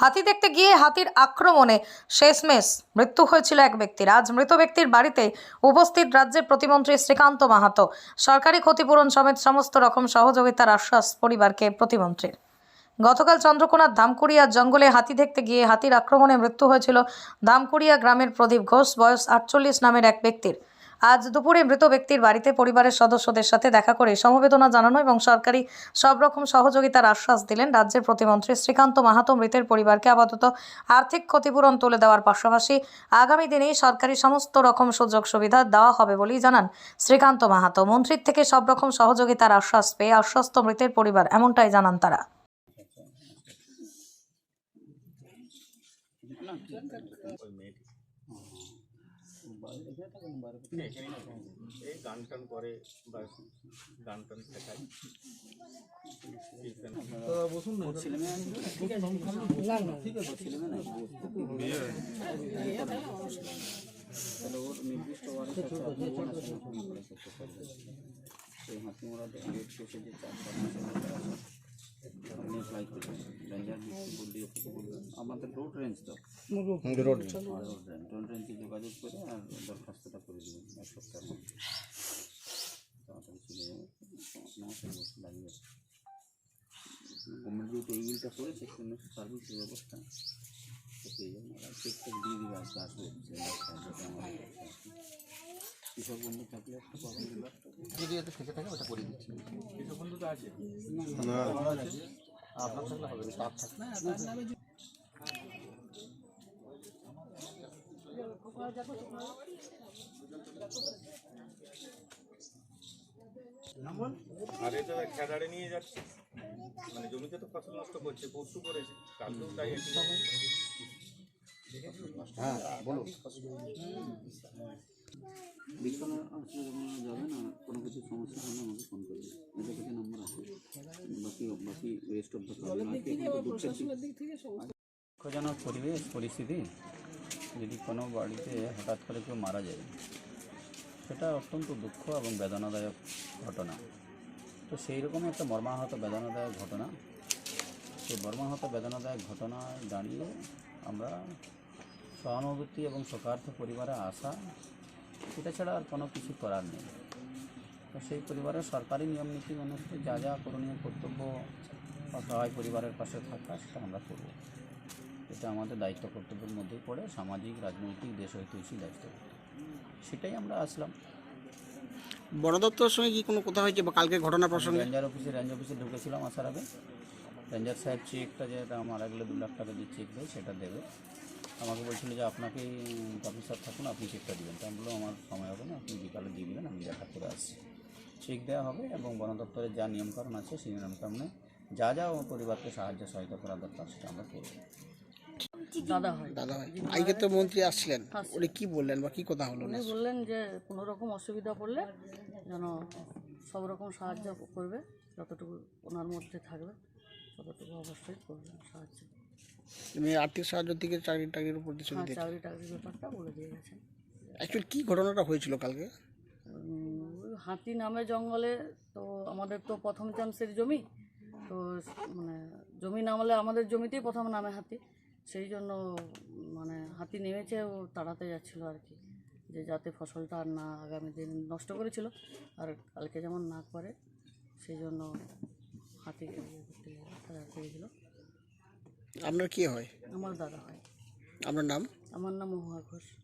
হাতি দেখতে গিয়ে হাতির আক্রমণে শেষমেশ মৃত্যু হয়েছিল এক ব্যক্তির। আজ মৃত ব্যক্তির বাড়িতে উপস্থিত রাজ্যের প্রতিমন্ত্রী শ্রীকান্ত মাহাতো। সরকারি ক্ষতিপূরণ সমেত সমস্ত রকম সহযোগিতার আশ্বাস পরিবারকে প্রতিমন্ত্রীর। গতকাল চন্দ্রকোনার ধামকুড়িয়া জঙ্গলে হাতি দেখতে গিয়ে হাতির আক্রমণে মৃত্যু হয়েছিল ধামকুড়িয়া গ্রামের প্রদীপ ঘোষ, বয়স আটচল্লিশ নামের এক ব্যক্তির। আজ দুপুরে মৃত ব্যক্তির বাড়িতে পরিবারের সদস্যদের সাথে দেখা করে সমবেদনা জানানো এবং সরকারি সব রকম সহযোগিতার আশ্বাস দিলেন রাজ্যের প্রতিমন্ত্রী শ্রীকান্ত মাহাতো মৃতের পরিবারকে আপাতত আর্থিক ক্ষতিপূরণ তুলে দেওয়ার পাশাপাশি আগামী দিনেই সরকারি সমস্ত রকম সুযোগ সুবিধা দেওয়া হবে বলেই জানান শ্রীকান্ত মাহাতো। মন্ত্রীর থেকে সব রকম সহযোগিতার আশ্বাস পেয়ে আশ্বস্ত মৃতের পরিবার, এমনটাই জানান তারা। এই গান টান করে বা গান টান শেখায় তাহলে ওর নির্দিষ্ট ওয়ারেন্ট আছে আপনি কোন আসনে ফোন করে করতে পারবেন সেই হাতি মোড়া ডেট শেষে যে চার অ্যাপ্লাই করবেন রেঞ্জার ডিস্ট্রিক্ট বললি অফিসে বলবেন আমাদের রোড রেঞ্জ তো রোড রেঞ্জ রোড রেঞ্জে যোগাযোগ করে আর দরখাস্তটা করে দেবেন এক সপ্তাহের মধ্যে তাড়াতাড়ি চলে যাবে মাসের বছর লাগিয়ে গভর্নমেন্ট যেহেতু এই বিলটা করেছে কোনো সার্ভিস ব্যবস্থা তো পেয়ে যাবেন আর চেক টেক দিয়ে দিবে আজকে আসবে কৃষক বন্ধু থাকলে। যদি একটু থেকে থাকে ওটা করে দিচ্ছি। কৃষক বন্ধু তো আছে আপনার থাকলে হবে তার থাকলে আর এটা খেদাড়ে নিয়ে যাচ্ছে। মানে জমিতে তো ফসল নষ্ট করছে পশু করেছে। কালকেও তাই একই। বিছানা আসলে যখন যাবে না? কোনো কিছু সমস্যা হলে আমাকে ফোন করবে। এটা থেকে নাম্বার আছে। বাকি বাকি রেস্ট অফ দ্য প্রবলেম আছে কিন্তু দুঃখজনক পরিবেশ পরিস্থিতি। যদি কোনো বাড়িতে হঠাৎ করে কেউ মারা যায় সেটা অত্যন্ত দুঃখ এবং বেদনাদায়ক ঘটনা। তো সেই রকম একটা মর্মাহত বেদনাদায়ক ঘটনা। সেই মর্মাহত বেদনাদায়ক ঘটনায় দাঁড়িয়ে আমরা সহানুভূতি এবং শোকার্থ পরিবারে আসা এটা ছাড়া আর কোনো কিছু করার নেই। তো সেই পরিবারের সরকারি নিয়ম নীতি অনুযায়ী যা যা করণীয় কর্তব্য অসহায় পরিবারের পাশে থাকা সেটা আমরা করব। এটা আমাদের দায়িত্ব কর্তব্যের মধ্যেই পড়ে সামাজিক রাজনৈতিক দেশ ঐতিহাসিক দায়িত্ব। সেটাই আমরা আসলাম। বন দপ্তরের সঙ্গে কি কোনো কথা হয়েছে বা কালকে ঘটনা প্রসঙ্গে? রেঞ্জার অফিসে রেঞ্জ অফিসে ঢুকেছিলাম আসার আগে। রেঞ্জার সাহেব চেকটা যেটা মারা গেলে দু লাখ টাকা যে চেক দেয় সেটা দেবে। আমাকে বলছিল যে আপনাকে অফিসার থাকুন আপনি চেকটা দেবেন। তা আমি বললাম আমার সময় হবে না আপনি বিকালে দিয়ে দেবেন আমি দেখা করে আসছি। চেক দেওয়া হবে এবং বন দপ্তরের যা নিয়মকানুন আছে সেই নিয়মকানুনে যা যা ও পরিবারকে সাহায্য সহায়তা করা দরকার সেটা আমরা করব। দাদা হয়। দাদা আজকে তো মন্ত্রী আসছিলেন। উনি কি বললেন বা কি কথা হলো উনি বললেন যে কোনো রকম অসুবিধা পড়লে যেন সব রকম সাহায্য করবে যতটুকু ওনার মধ্যে থাকবে ততটুকু অবশ্যই করবেন সাহায্য। তুমি আর্থিক সাহায্য থেকে চাকরি টাকরির উপর দিয়ে হ্যাঁ চাকরি টাকরির ব্যাপারটা বলে দিয়ে গেছেন অ্যাকচুয়ালি কি ঘটনাটা হয়েছিল কালকে? হাতি নামে জঙ্গলে তো আমাদের তো প্রথম চান্সের জমি। তো মানে জমি নামলে আমাদের জমিতেই প্রথম নামে হাতি। সেই জন্য মানে হাতি নেমেছে ও তাড়াতে যাচ্ছিল আর কি। যে যাতে ফসলটা না আগামী দিন নষ্ট করেছিল। আর কালকে যেমন না করে সেই জন্য হাতি ইয়ে করতে গেছিল আপনার কি হয়? আমার দাদা হয়। আপনার নাম? আমার নাম মহুয়া ঘোষ।